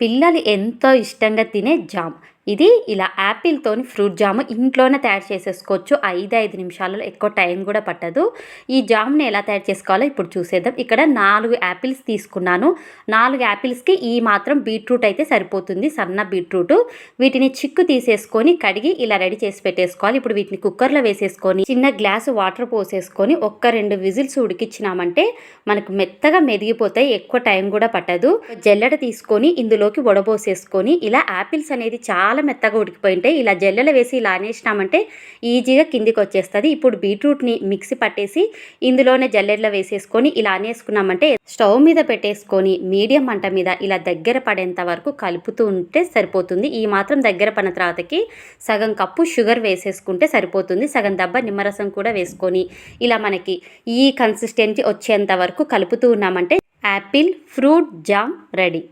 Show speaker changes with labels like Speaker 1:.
Speaker 1: పిల్లలు ఎంతో ఇష్టంగా తినే జామ్. ఇది ఇలా యాపిల్తో ఫ్రూట్ జామ్ ఇంట్లోనే తయారు చేసేసుకోవచ్చు. ఐదు ఐదు నిమిషాలలో ఎక్కువ టైం కూడా పట్టదు. ఈ జామ్ని ఎలా తయారు చేసుకోవాలో ఇప్పుడు చూసేద్దాం. ఇక్కడ నాలుగు యాపిల్స్ తీసుకున్నాను. నాలుగు యాపిల్స్కి ఈ మాత్రం బీట్రూట్ అయితే సరిపోతుంది సన్న బీట్రూట్. వీటిని చిక్కు తీసేసుకొని కడిగి ఇలా రెడీ చేసి పెట్టేసుకోవాలి. ఇప్పుడు వీటిని కుక్కర్లో వేసేసుకొని చిన్న గ్లాసు వాటర్ పోసేసుకొని ఒక్క రెండు విజిల్స్ ఉడికిచ్చినామంటే మనకు మెత్తగా మెదిగిపోతాయి ఎక్కువ టైం కూడా పట్టదు. జల్లెడ తీసుకొని ఇందులోకి వడబోసేసుకొని ఇలా యాపిల్స్ అనేది చాలా చాలా మెత్తగా ఉడికిపోయి ఉంటాయి ఇలా జల్లెలు వేసి ఇలా అనేసినామంటే ఈజీగా కిందికి వచ్చేస్తుంది. ఇప్పుడు బీట్రూట్ని మిక్సీ పట్టేసి ఇందులోనే జల్లెడలో వేసేసుకొని ఇలా అనేసుకున్నామంటే స్టవ్ మీద పెట్టేసుకొని మీడియం మంట మీద ఇలా దగ్గర పడేంత వరకు కలుపుతూ ఉంటే సరిపోతుంది. ఈ మాత్రం దగ్గర పడిన తర్వాతకి సగం కప్పు షుగర్ వేసేసుకుంటే సరిపోతుంది. సగం దెబ్బ నిమ్మరసం కూడా వేసుకొని ఇలా మనకి ఈ కన్సిస్టెన్సీ వచ్చేంత వరకు కలుపుతూ ఉన్నామంటే యాపిల్ ఫ్రూట్ జామ్ రెడీ.